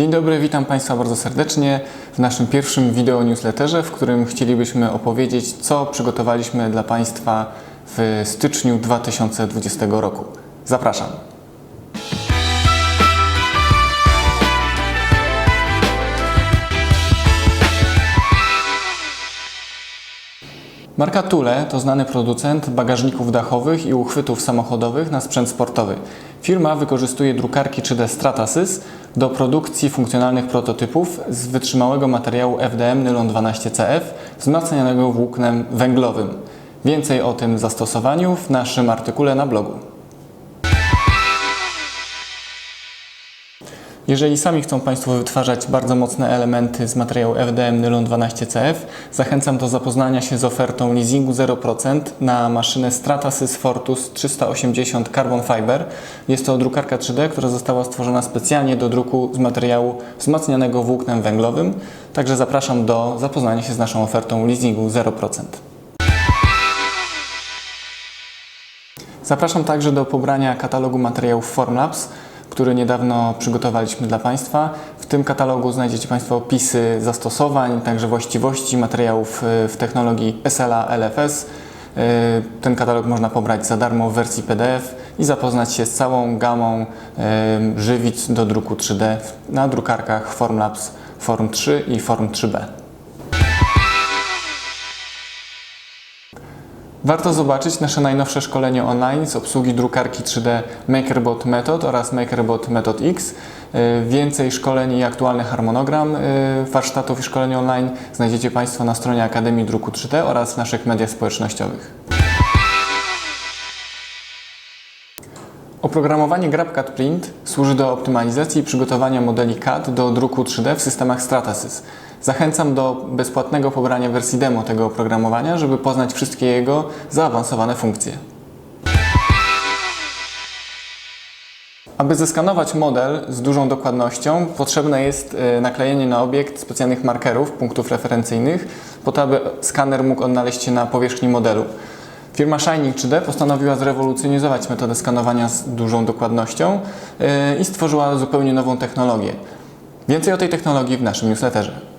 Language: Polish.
Dzień dobry, witam Państwa bardzo serdecznie w naszym pierwszym wideo newsletterze, w którym chcielibyśmy opowiedzieć, co przygotowaliśmy dla Państwa w styczniu 2020 roku. Zapraszam. Marka Thule to znany producent bagażników dachowych i uchwytów samochodowych na sprzęt sportowy. Firma wykorzystuje drukarki 3D Stratasys do produkcji funkcjonalnych prototypów z wytrzymałego materiału FDM Nylon 12CF wzmacnianego włóknem węglowym. Więcej o tym zastosowaniu w naszym artykule na blogu. Jeżeli sami chcą Państwo wytwarzać bardzo mocne elementy z materiału FDM Nylon 12CF, zachęcam do zapoznania się z ofertą leasingu 0% na maszynę Stratasys Fortus 380 Carbon Fiber. Jest to drukarka 3D, która została stworzona specjalnie do druku z materiału wzmacnianego włóknem węglowym. Także zapraszam do zapoznania się z naszą ofertą leasingu 0%. Zapraszam także do pobrania katalogu materiałów Formlabs, który niedawno przygotowaliśmy dla Państwa. W tym katalogu znajdziecie Państwo opisy zastosowań, także właściwości materiałów y, w technologii SLA LFS. Y, Ten katalog można pobrać za darmo w wersji PDF i zapoznać się z całą gamą y, żywic do druku 3D na drukarkach Formlabs Form 3 i Form 3B. Warto zobaczyć nasze najnowsze szkolenie online z obsługi drukarki 3D MakerBot Method oraz MakerBot Method X. Y, Więcej szkoleń i aktualny harmonogram y, warsztatów i szkoleń online znajdziecie Państwo na stronie Akademii Druku 3D oraz w naszych mediach społecznościowych. Oprogramowanie GrabCAD Print służy do optymalizacji i przygotowania modeli CAD do druku 3D w systemach Stratasys. Zachęcam do bezpłatnego pobrania wersji demo tego oprogramowania, żeby poznać wszystkie jego zaawansowane funkcje. Aby zeskanować model z dużą dokładnością, potrzebne jest e, naklejenie na obiekt specjalnych markerów, punktów referencyjnych, po to, aby skaner mógł odnaleźć się na powierzchni modelu. Firma Shining 3D postanowiła zrewolucjonizować metodę skanowania z dużą dokładnością e, i stworzyła zupełnie nową technologię. Więcej o tej technologii w naszym newsletterze.